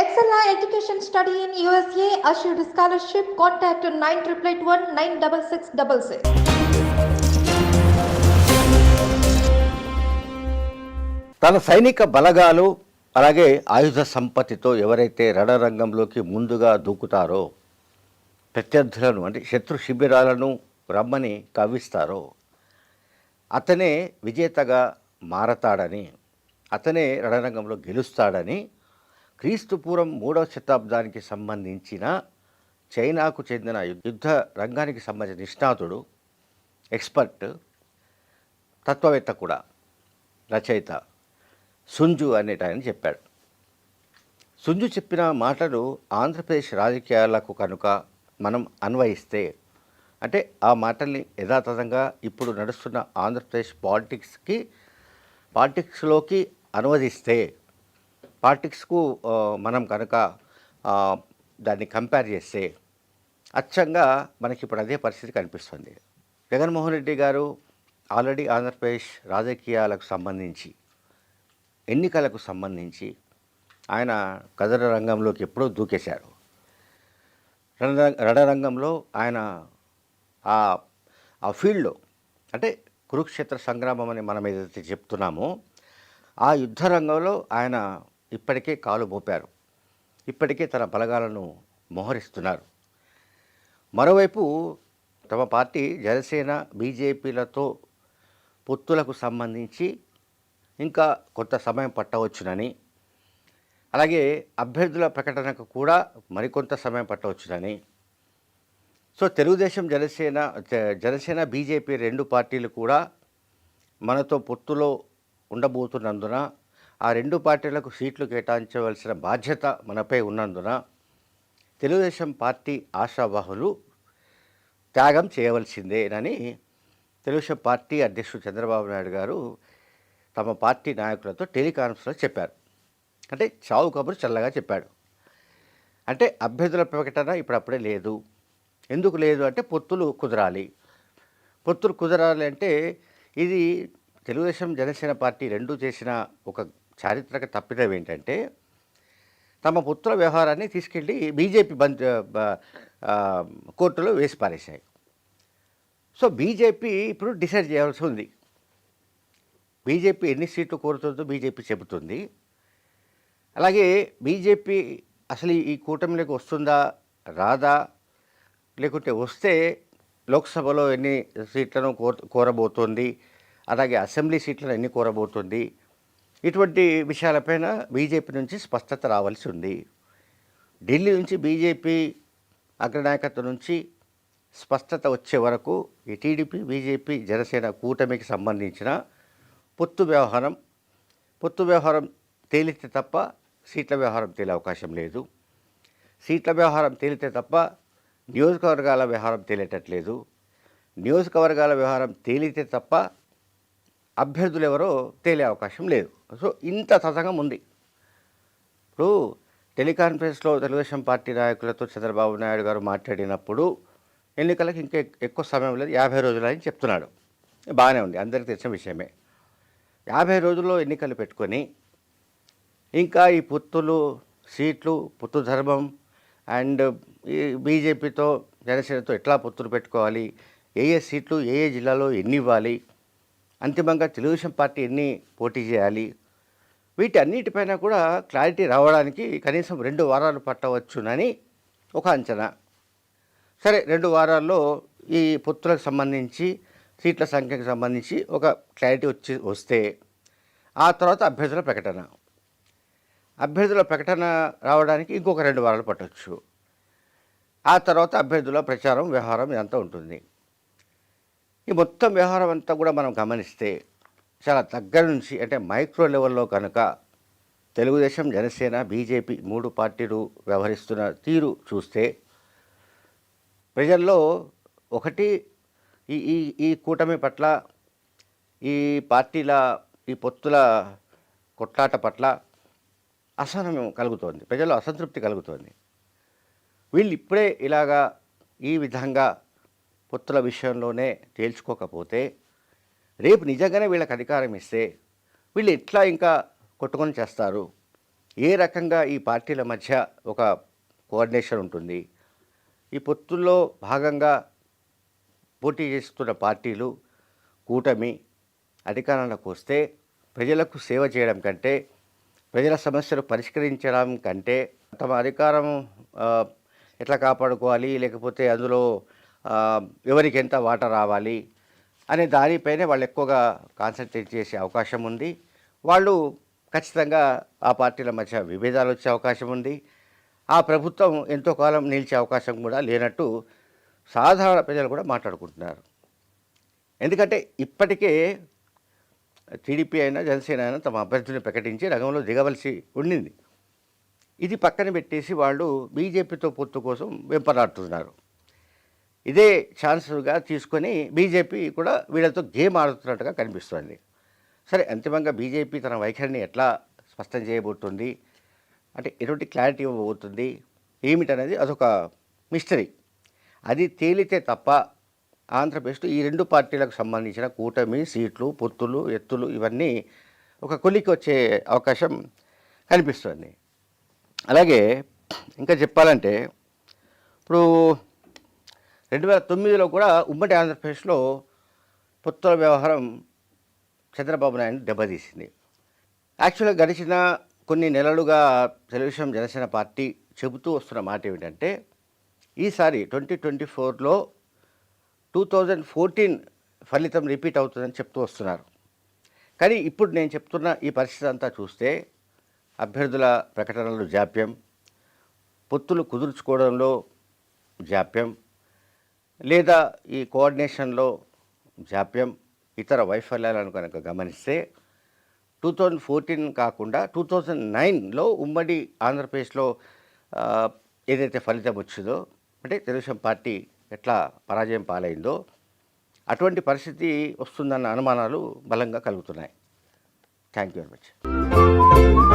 Excella Education Study in USA assured scholarship. Contact 9881 96666. తన సైనిక బలగాలు అలాగే ఆయుధ సంపత్తితో ఎవరైతే రణరంగంలోకి ముందుగా దూకుతారో ప్రత్యర్థులను అంటే శత్రు శిబిరాలను రమ్మని కవ్విస్తారో అతనే విజేతగా మారతాడని అతనే రణరంగంలో గెలుస్తాడని క్రీస్తుపూర్వం మూడవ శతాబ్దానికి సంబంధించిన చైనాకు చెందిన యుద్ధ రంగానికి సంబంధించిన నిష్ణాతుడు ఎక్స్పర్ట్ తత్వవేత్త కూడా రచయిత సుంజు అనేట ఆయన చెప్పాడు. సుంజు చెప్పిన మాటలు ఆంధ్రప్రదేశ్ రాజకీయాలకు కనుక మనం అన్వయిస్తే అంటే ఆ మాటల్ని యథాతథంగా ఇప్పుడు నడుస్తున్న ఆంధ్రప్రదేశ్ పాలిటిక్స్కి పాలిటిక్స్లోకి అనువదిస్తే పాలిటిక్స్కు మనం కనుక దాన్ని కంపేర్ చేస్తే అచ్చంగా మనకి ఇప్పుడు అదే పరిస్థితి కనిపిస్తుంది. జగన్మోహన్ రెడ్డి గారు ఆల్రెడీ ఆంధ్రప్రదేశ్ రాజకీయాలకు సంబంధించి ఎన్నికలకు సంబంధించి ఆయన కదర రంగంలోకి ఎప్పుడో దూకేశారు. రణ రణరంగంలో ఆయన ఆ ఫీల్డ్లో అంటే కురుక్షేత్ర సంగ్రామం అని మనం ఏదైతే చెప్తున్నామో ఆ యుద్ధ రంగంలో ఆయన ఇప్పటికే కాలు మోపారు. ఇప్పటికే తన బలగాలను మోహరిస్తున్నారు. మరోవైపు తమ పార్టీ జనసేన బీజేపీలతో పొత్తులకు సంబంధించి ఇంకా కొంత సమయం పట్టవచ్చునని అలాగే అభ్యర్థుల ప్రకటనకు కూడా మరికొంత సమయం పట్టవచ్చునని. సో తెలుగుదేశం జనసేన జ- జనసేన బీజేపీ రెండు పార్టీలు కూడా మనతో పొత్తులో ఉండబోతున్నందున ఆ రెండు పార్టీలకు సీట్లు కేటాయించవలసిన బాధ్యత మనపై ఉన్నందున తెలుగుదేశం పార్టీ ఆశావాహులు త్యాగం చేయవలసిందేనని తెలుగుదేశం పార్టీ అధ్యక్షుడు చంద్రబాబు నాయుడు గారు తమ పార్టీ నాయకులతో టెలికాన్ఫరెన్స్లో చెప్పారు. అంటే చావు కబురు చల్లగా చెప్పాడు. అంటే అభ్యర్థుల ప్రకటన ఇప్పుడు అప్పుడే లేదు. ఎందుకు లేదు అంటే పొత్తులు కుదరాలి. పొత్తులు కుదరాలి అంటే ఇది తెలుగుదేశం జనసేన పార్టీ రెండు చేసిన ఒక చారిత్రక తప్పిదం ఏంటంటే తమ పుత్ర వ్యవహారాన్ని తీసుకెళ్ళి బీజేపీ బంద్ కోర్టులో వేసి పారేశాయి. సో బీజేపీ ఇప్పుడు డిసైడ్ చేయాల్సి ఉంది. బీజేపీ ఎన్ని సీట్లు కోరుతుందో బీజేపీ చెబుతుంది. అలాగే బీజేపీ అసలు ఈ కూటమిలోకి వస్తుందా రాదా? లేకుంటే వస్తే లోక్సభలో ఎన్ని సీట్లను కోర కోరబోతోంది? అలాగే అసెంబ్లీ సీట్లను ఎన్ని కోరబోతుంది? ఇటువంటి విషయాలపైన బీజేపీ నుంచి స్పష్టత రావాల్సి ఉంది. ఢిల్లీ నుంచి బీజేపీ అగ్రనాయకత్వం నుంచి స్పష్టత వచ్చే వరకు ఈ టీడీపీ బీజేపీ జనసేన కూటమికి సంబంధించిన పొత్తు వ్యవహారం పొత్తు వ్యవహారం తేలితే తప్ప సీట్ల వ్యవహారం తేలే అవకాశం లేదు. సీట్ల వ్యవహారం తేలితే తప్ప నియోజకవర్గాల వ్యవహారం తేలేటట్లేదు. నియోజకవర్గాల వ్యవహారం తేలితే తప్ప అభ్యర్థులు ఎవరో తేలే అవకాశం లేదు. సో ఇంత తతంగం ఉంది. ఇప్పుడు టెలికాన్ఫరెన్స్లో తెలుగుదేశం పార్టీ నాయకులతో చంద్రబాబు నాయుడు గారు మాట్లాడినప్పుడు ఎన్నికలకు ఇంకా ఎక్కువ సమయం లేదు. యాభై రోజులని చెప్తున్నాడు. బాగానే ఉంది. అందరికీ తెలిసిన విషయమే. యాభై రోజుల్లో ఎన్నికలు పెట్టుకొని ఇంకా ఈ పుత్తులు సీట్లు పుత్తు ధర్మం అండ్ ఈ బీజేపీతో జనసేనతో ఎట్లా పొత్తులు పెట్టుకోవాలి? ఏ ఏ సీట్లు ఏ ఏ జిల్లాలో ఎన్ని ఇవ్వాలి? అంతిమంగా తెలుగుదేశం పార్టీ ఎన్ని పోటీ చేయాలి? వీటి అన్నిటిపైన కూడా క్లారిటీ రావడానికి కనీసం రెండు వారాలు పట్టవచ్చునని ఒక అంచనా. సరే రెండు వారాల్లో ఈ పొత్తులకు సంబంధించి సీట్ల సంఖ్యకు సంబంధించి ఒక క్లారిటీ వచ్చి వస్తే ఆ తర్వాత అభ్యర్థుల ప్రకటన. అభ్యర్థుల ప్రకటన రావడానికి ఇంకొక రెండు వారాలు పట్టవచ్చు ఆ తర్వాత అభ్యర్థుల ప్రచారం వ్యవహారం ఇదంతా ఉంటుంది. ఈ మొత్తం వ్యవహారం అంతా కూడా మనం గమనిస్తే చాలా దగ్గర నుంచి అంటే మైక్రో లెవెల్లో కనుక తెలుగుదేశం జనసేన బీజేపీ మూడు పార్టీలు వ్యవహరిస్తున్న తీరు చూస్తే ప్రజల్లో ఒకటి ఈ ఈ ఈ కూటమి పట్ల ఈ పార్టీల ఈ పొత్తుల కొట్లాట పట్ల అసహనం కలుగుతోంది. ప్రజల్లో అసంతృప్తి కలుగుతోంది. వీళ్ళు ఇప్పుడే ఇలాగా ఈ విధంగా పొత్తుల విషయంలోనే తేల్చుకోకపోతే రేపు నిజంగానే వీళ్ళకి అధికారం ఇస్తే వీళ్ళు ఎట్లా ఇంకా కొట్టుకొని చేస్తారు. ఏ రకంగా ఈ పార్టీల మధ్య ఒక కోఆర్డినేషన్ ఉంటుంది? ఈ పొత్తుల్లో భాగంగా పోటీ చేస్తున్న పార్టీలు కూటమి అధికారంలోకి వస్తే ప్రజలకు సేవ చేయడం కంటే ప్రజల సమస్యలు పరిష్కరించడం కంటే తమ అధికారం ఎట్లా కాపాడుకోవాలి? లేకపోతే అందులో ఎవరికి ఎంత వాటా రావాలి అనే దానిపైనే వాళ్ళు ఎక్కువగా కాన్సన్ట్రేట్ చేసే అవకాశం ఉంది. వాళ్ళు ఖచ్చితంగా ఆ పార్టీల మధ్య విభేదాలు వచ్చే అవకాశం ఉంది. ఆ ప్రభుత్వం ఎంతో కాలం నిలిచే అవకాశం కూడా లేనట్టు సాధారణ ప్రజలు కూడా మాట్లాడుకుంటున్నారు. ఎందుకంటే ఇప్పటికే టీడీపీ అయినా జనసేన అయినా తమ అభ్యర్థులను ప్రకటించి రంగంలో దిగవలసి ఉండింది. ఇది పక్కన పెట్టేసి వాళ్ళు బీజేపీతో పొత్తు కోసం వెంపరాడుతున్నారు. ఇదే ఛాన్స్గా తీసుకొని బీజేపీ కూడా వీళ్ళతో గేమ్ ఆడుతున్నట్టుగా కనిపిస్తోంది. సరే అంతిమంగా బీజేపీ తన వైఖరిని ఎట్లా స్పష్టం చేయబోతుంది? అంటే ఎటువంటి క్లారిటీ ఇవ్వబోతుంది? ఏమిటనేది అదొక మిస్టరీ. అది తేలితే తప్ప ఆంధ్రప్రదేశ్లో ఈ రెండు పార్టీలకు సంబంధించిన కూటమి సీట్లు పొత్తులు ఎత్తులు ఇవన్నీ ఒక కొలికి వచ్చే అవకాశం కనిపిస్తుంది. అలాగే ఇంకా చెప్పాలంటే ఇప్పుడు రెండు వేల తొమ్మిదిలో కూడా ఉమ్మడి ఆంధ్రప్రదేశ్లో పొత్తుల వ్యవహారం చంద్రబాబు నాయుడు దెబ్బతీసింది. యాక్చువల్గా గడిచిన కొన్ని నెలలుగా తెలుగుదేశం జనసేన పార్టీ చెబుతూ వస్తున్న మాట ఏమిటంటే ఈసారి ట్వంటీ ట్వంటీ ఫోర్లో టూ థౌజండ్ ఫోర్టీన్ ఫలితం రిపీట్ అవుతుందని చెప్తూ వస్తున్నారు. కానీ ఇప్పుడు నేను చెప్తున్న ఈ పరిస్థితి అంతా చూస్తే అభ్యర్థుల ప్రకటనలు జాప్యం పొత్తులు కుదుర్చుకోవడంలో జాప్యం లేదా ఈ కోఆర్డినేషన్లో జాప్యం ఇతర వైఫల్యాలను కనుక గమనిస్తే టూ థౌజండ్ ఫోర్టీన్ కాకుండా టూ థౌజండ్ నైన్లో ఉమ్మడి ఆంధ్రప్రదేశ్లో ఏదైతే ఫలితం వచ్చిందో అంటే తెలుగుదేశం పార్టీ ఎట్లా పరాజయం పాలైందో అటువంటి పరిస్థితి వస్తుందన్న అనుమానాలు బలంగా కలుగుతున్నాయి. Thank you very much.